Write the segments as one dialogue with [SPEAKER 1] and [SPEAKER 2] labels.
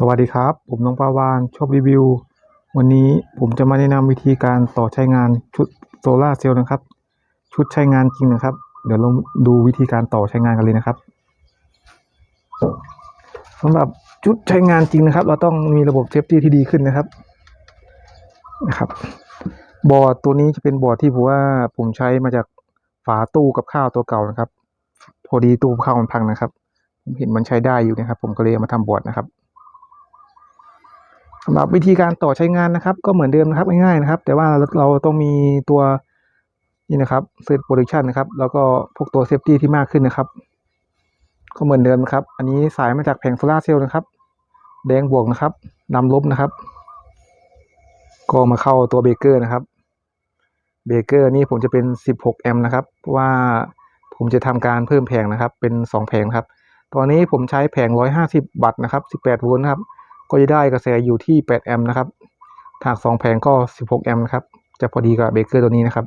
[SPEAKER 1] สวัสดีครับ ผมน้องปาวานชอบรีวิว วันนี้ผมจะมาแนะนำวิธีการต่อใช้งานชุดโซลาเซลล์นะครับ ชุดใช้งานจริงนะครับ เดี๋ยวลองดูวิธีการต่อใช้งานกันเลยนะครับสำหรับชุดใช้งานจริงนะครับ เราต้องมีระบบเซฟตี้ที่ดีขึ้นนะครับนะครับ บอร์ดตัวนี้จะเป็นบอร์ดที่ผมว่าผมใช้มาจากฝาตู้กับข้าวตัวเก่านะครับ พอดีตู้ข้าวมันพังนะครับ ผมเห็นมันใช้ได้อยู่นะครับ ผมก็เลยเอามาทำบอร์ดนะครับ สำหรับวิธีการต่อใช้งานนะครับ ก็เหมือนเดิมนะครับง่ายๆนะครับ แต่ว่าเราต้องมีตัวนี่นะครับเซตโปรดักชันนะครับ แล้วก็พวกตัวเซฟตี้ที่มากขึ้นนะครับ ก็เหมือนเดิมนะครับ อันนี้สายมาจากแผงโซลาเซลล์นะครับ แดงบวกนะครับนำลบนะครับ ก็มาเข้าตัวเบเกอร์นะครับ เบเกอร์นี่ผมจะเป็น 16 แอมป์นะครับ เพราะว่าผมจะทำการเพิ่มแผงนะครับ เป็น 2 แผงครับ ตอนนี้ผมใช้แผง 150 วัตต์นะครับ 18 โวลต์นะครับ ก็จะได้กระแสอยู่ที่ 8 แอมป์นะครับถาก2แผงก็ 16 แอมป์นะครับ จะพอดีกับเบรกเกอร์ตัวนี้นะครับ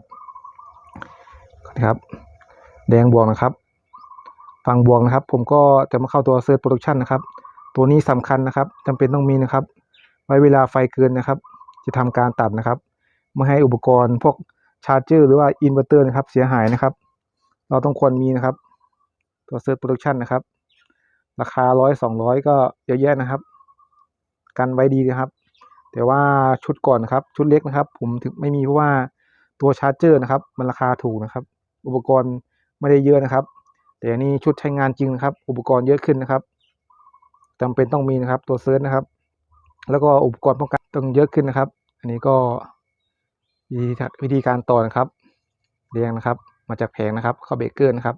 [SPEAKER 1] นะครับ แดงบวกนะครับ ฝั่งบวกนะครับ ผมก็จะมาเข้าตัวเซิร์ชโปรดักชันนะครับ ตัวนี้สำคัญนะครับจำเป็นต้องมีนะครับ ไว้เวลาไฟเกินนะครับ จะทำการตัดนะครับ ไม่ให้อุปกรณ์พวกชาร์จเจอร์หรือว่าอินเวอร์เตอร์นะครับ เสียหายนะครับ เราต้องควรมีนะครับ ตัวเซิร์ชโปรดักชันนะครับ ราคาร้อยสองร้อยก็เยอะแยะนะครับ กันไว้ดีนะครับ แต่ว่าชุดก่อนนะครับ ชุดเล็กนะครับ ผมถึงไม่มีเพราะว่าตัวชาร์จเจอร์นะครับ มันราคาถูกนะครับ อุปกรณ์ไม่ได้เยอะนะครับ แต่อันนี้ชุดใช้งานจริงนะครับ อุปกรณ์เยอะขึ้นนะครับจำเป็นต้องมีนะครับ ตัวเซิร์ชนะครับ แล้วก็อุปกรณ์ป้องกันต้องเยอะขึ้นนะครับ อันนี้ก็วิธีวิธีการต่อนะครับเรียงนะครับ มาจากแผงนะครับ เข้าเบกเกอร์นะครับ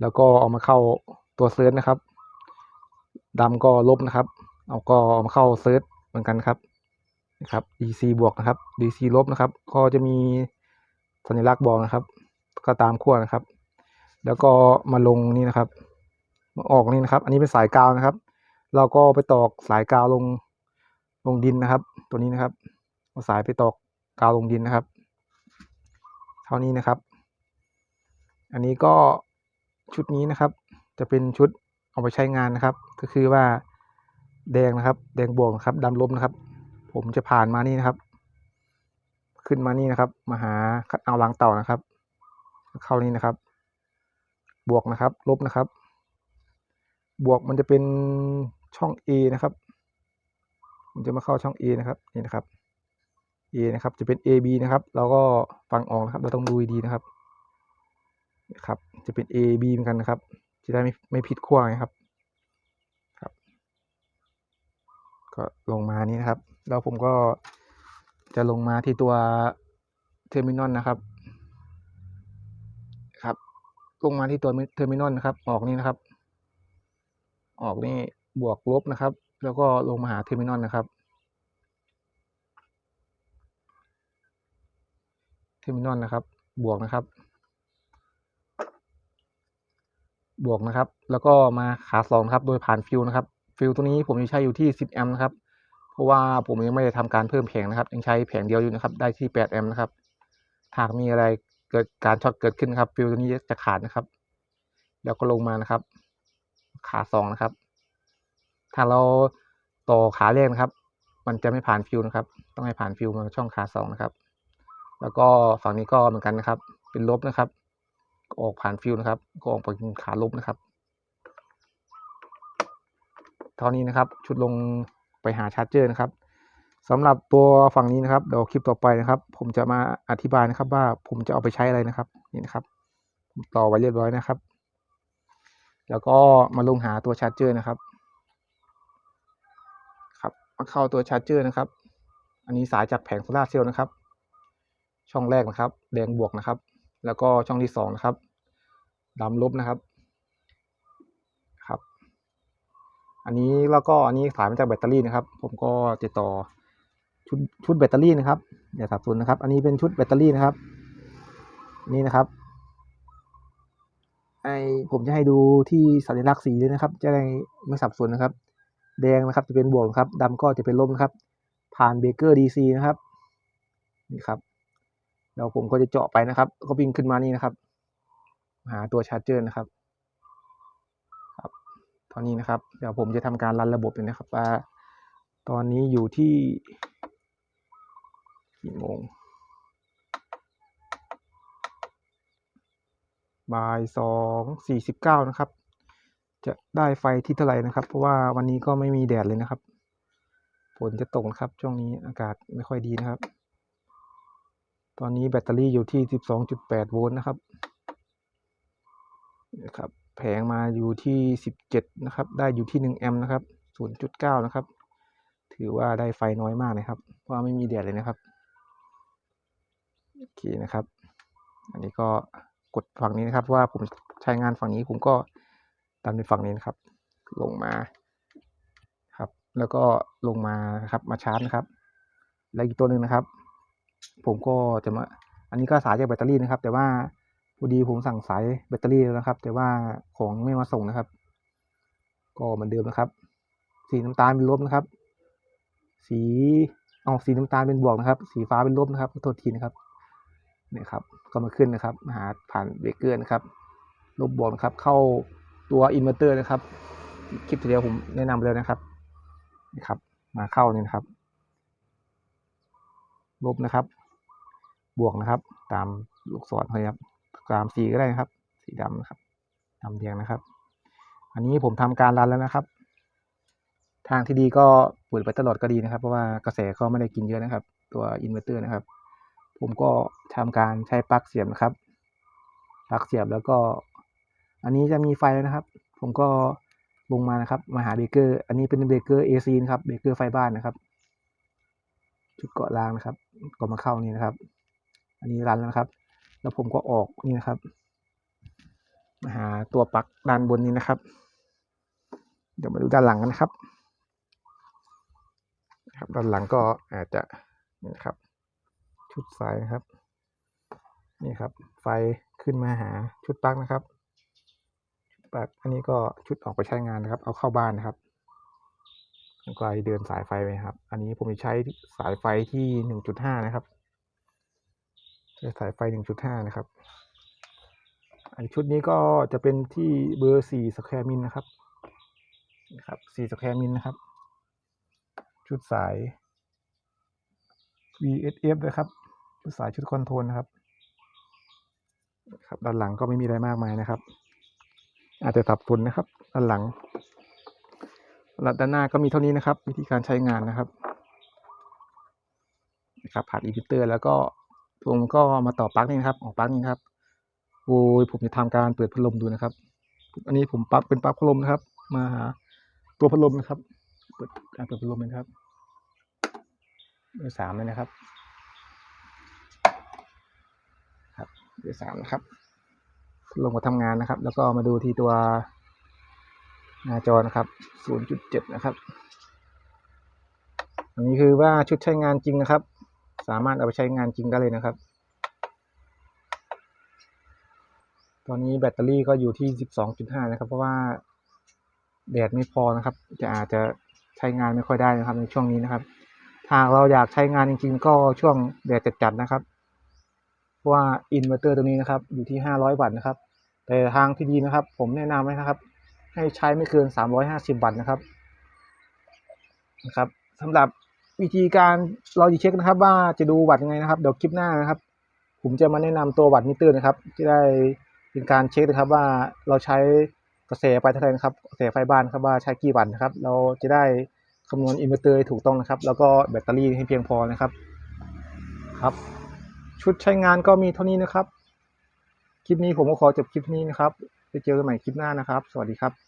[SPEAKER 1] แล้วก็เอามาเข้าตัวเซิร์ชนะครับดำก็ลบนะครับ เอาก็มาเข้าเซิร์ชเหมือนกันครับนะครับ DC บวกนะครับ DC ลบนะครับ ก็จะมีสัญลักษณ์บอกนะครับ ก็ตามขั้วนะครับ แล้วก็มาลงนี่นะครับ มาออกนี่นะครับ อันนี้เป็นสายกาวนะครับ เราก็ไปตอกสายกาวลงลงดินนะครับ ตัวนี้นะครับเอาสายไปตอกกาวลงดินนะครับ เท่านี้นะครับ อันนี้ก็ชุดนี้นะครับ จะเป็นชุดเอาไปใช้งานนะครับ ก็คือว่า แดงนะครับ แดงบวกนะครับดำลบนะครับ ผมจะผ่านมานี่นะครับ ขึ้นมานี่นะครับ มาหาคัดเอาล้างเต่านะครับ เข้านี่นะครับ บวกนะครับ ลบนะครับ บวกมันจะเป็นช่อง A นะครับมันจะมาเข้าช่อง A นะครับนี่นะครับ A นะครับจะเป็น AB นะครับเราก็ฟังออกนะครับ เราต้องดูดีนะครับนะครับ จะเป็น AB เหมือนกันนะครับ จะได้ไม่ไม่ผิดขั้วนะครับ ก็ลงมานี้นะครับ แล้วผมก็จะลงมาที่ตัวเทอร์มินอลนะครับครับลงมาที่ตัวเทอร์มินอลนะครับ ออกนี่นะครับ ออกนี่บวกลบนะครับ แล้วก็ลงมาหาเทอร์มินอลนะครับเทอร์มินอลนะครับ บวกนะครับ บวกนะครับ แล้วก็มาขาสองครับ โดยผ่านฟิวนะครับ ฟิวตัวนี้ผมจะใช้อยู่ที่ 10 แอมป์นะครับ เพราะว่าผมยังไม่ได้ทำการเพิ่มแผงนะครับ ยังใช้แผงเดียวอยู่นะครับ ได้ที่ 8 แอมป์นะครับ หากมีอะไรเกิดการช็อตเกิดขึ้นครับ ฟิวตัวนี้จะขาดนะครับ แล้วก็ลงมานะครับ ขาสองนะครับ ถ้าเราต่อขาแรกนะครับ มันจะไม่ผ่านฟิวนะครับ ต้องให้ผ่านฟิวมาช่องขาสองนะครับ แล้วก็ฝั่งนี้ก็เหมือนกันนะครับ เป็นลบนะครับ ออกผ่านฟิวนะครับ ก็ออกเป็นขาลบนะครับ เท่านี้นะครับ ชุดลงไปหาชาร์จเจอร์นะครับสำหรับตัวฝั่งนี้นะครับเดี๋ยวคลิปต่อไปนะครับ ผมจะมาอธิบายนะครับว่าผมจะเอาไปใช้อะไรนะครับนี่นะครับ ต่อไว้เรียบร้อยนะครับ แล้วก็มาลงหาตัวชาร์จเจอร์นะครับ ครับมาเข้าตัวชาร์จเจอร์นะครับ อันนี้สายจากแผงโซลาร์เซลล์นะครับ ช่องแรกนะครับ แดงบวกนะครับ แล้วก็ช่องที่สองนะครับดำลบนะครับ อันนี้แล้วก็อันนี้สายมาจากแบตเตอรี่นะครับ ผมก็ติดต่อชุดชุดแบตเตอรี่นะครับอย่าสับสนนะครับ อันนี้เป็นชุดแบตเตอรี่นะครับ นี่นะครับไอผมจะให้ดูที่สัญลักษณ์สีเลยนะครับ จะได้ไม่สับสนนะครับ แดงนะครับจะเป็นบวกครับดำก็จะเป็นลบนะครับ ผ่านเบเกอร์ดีซีนะครับนี่ครับแล้วผมก็จะเจาะไปนะครับ ก็วิ่งขึ้นมานี่นะครับ หาตัวชาร์จเจอร์นะครับ ครับเท่านี้นะครับ เดี๋ยวผมจะทำการรันระบบเลยนะครับว่าตอนนี้อยู่ที่กี่โมงบ่ายสองสี่สิบเก้านะครับ จะได้ไฟที่เท่าไหร่นะครับ เพราะว่าวันนี้ก็ไม่มีแดดเลยนะครับฝนจะตกครับ ช่วงนี้อากาศไม่ค่อยดีนะครับ ตอนนี้แบตเตอรี่อยู่ที่12.8โวลต์นะครับนะครับ แผงมาอยู่ที่ 17 นะครับ ได้อยู่ที่ 1 แอมป์นะครับ 0.9 นะครับ ถือว่าได้ไฟน้อยมากนะครับ เพราะว่าไม่มีแดดเลยนะครับ โอเคนะครับ อันนี้ก็กดฝั่งนี้นะครับ ว่าผมใช้งานฝั่งนี้ผมก็ดันไปฝั่งนี้นะครับ ลงมาครับ แล้วก็ลงมาครับ มาชาร์จนะครับ แล้วอีกตัวหนึ่งนะครับ ผมก็จะมา อันนี้ก็สายจากแบตเตอรี่นะครับ แต่ว่า พอดีผมสั่งสายแบตเตอรี่แล้วนะครับ แต่ว่าของไม่มาส่งนะครับ ก็เหมือนเดิมนะครับ สีน้ำตาลเป็นลบนะครับ สีเอาสีน้ำตาลเป็นบวกนะครับ สีฟ้าเป็นลบนะครับขอโทษทีนะครับเนี่ยครับ ก็มาขึ้นนะครับมาหาผ่านเบรกเกอร์นะครับ ลบบวกนะครับ เข้าตัวอินเวอร์เตอร์นะครับ คลิปที่แล้วผมแนะนำไปแล้วนะครับนะครับ มาเข้านี่นะครับ ลบนะครับ บวกนะครับ ตามลูกศรเลยครับ ตามสีก็ได้นะครับ สีดำนะครับดำแดงนะครับ อันนี้ผมทำการรันแล้วนะครับ ทางที่ดีก็เปิดไปตลอดก็ดีนะครับ เพราะว่ากระแสก็ไม่ได้กินเยอะนะครับ ตัวอินเวอร์เตอร์นะครับ ผมก็ทำการใช้ปลั๊กเสียบนะครับปลั๊กเสียบแล้วก็ อันนี้จะมีไฟแล้วนะครับ ผมก็ลงมานะครับ มาหาเบเกอร์ อันนี้เป็นเบเกอร์ AC นะครับ เบเกอร์ไฟบ้านนะครับชุดเกาะรางนะครับ ก็มาเข้านี่นะครับ อันนี้รันแล้วนะครับ แล้วผมก็ออกนี่นะครับมาหาตัวปลั๊กด้านบนนี้นะครับ เดี๋ยวมาดูด้านหลังกันนะครับครับด้านหลังก็อาจจะนี่นะครับ ชุดสายนะครับ นี่ครับ ไฟขึ้นมาหาชุดปลั๊กนะครับ ชุดปลั๊กอันนี้ก็ชุดออกไปใช้งานนะครับ เอาเข้าบ้านนะครับแล้วก็เดินสายไฟไปครับ อันนี้ผมจะใช้สายไฟที่หนึ่งจุดห้านะครับ ใช้สายไฟหนึ่งจุดห้านะครับอันชุดนี้ก็จะเป็นที่เบอร์สี่สแควร์มิลนะครับนะครับสี่สแควร์มิลนะครับ ชุดสาย VSF นะครับ ชุดสายชุดคอนโทรลนะครับครับด้านหลังก็ไม่มีอะไรมากมายนะครับ อาจจะสับสนนะครับ ด้านหลังแล้วด้านหน้าก็มีเท่านี้นะครับ วิธีการใช้งานนะครับนะครับผ่านอีพิเตอร์แล้วก็ ผมก็มาต่อปลั๊กนี่นะครับออกปลั๊กนี่ครับโอ้ยผมจะทำการเปิดพัดลมดูนะครับ อันนี้ผมปลั๊กเป็นปลั๊กพัดลมนะครับ มาหาตัวพัดลมนะครับ เปิดการเปิดพัดลมนะครับเบอร์สามเลยนะครับ ครับเบอร์สามนะครับพัดลงมาทำงานนะครับ แล้วก็มาดูที่ตัวหน้าจอนะครับ0.7นะครับ อันนี้คือว่าชุดใช้งานจริงนะครับ สามารถเอาไปใช้งานจริงได้เลยนะครับ ตอนนี้แบตเตอรี่ก็อยู่ที่ 12.5 นะครับ เพราะว่าแดดไม่พอนะครับ จะอาจจะใช้งานไม่ค่อยได้นะครับในช่วงนี้นะครับถ้าเราอยากใช้งานจริง ๆ ก็ช่วงแดดจัดๆนะครับ เพราะว่าอินเวอร์เตอร์ตัวนี้นะครับ อยู่ที่ 500 วัตต์นะครับ แต่ทางที่ดีนะครับ ผมแนะนำให้นะครับ ให้ใช้ไม่เกิน 350 วัตต์นะครับนะครับสำหรับ วิธีการเราจะเช็คนะครับว่าจะดูวัตยังไงนะครับเดี๋ยวคลิปหน้านะครับ ผมจะมาแนะนำตัววัตมิเตอร์นะครับที่ได้เป็นการเช็คนะครับว่าเราใช้กระแสไปเท่าไหร่นะครับกระแสไฟบ้านครับว่าใช้กี่วัตนะครับ เราจะได้คำนวณอินเวอร์เตอร์ถูกต้องนะครับ แล้วก็แบตเตอรี่ให้เพียงพอนะครับครับ ชุดใช้งานก็มีเท่านี้นะครับ คลิปนี้ผมก็ขอจบคลิปนี้นะครับไปเจอกันใหม่คลิปหน้านะครับ สวัสดีครับ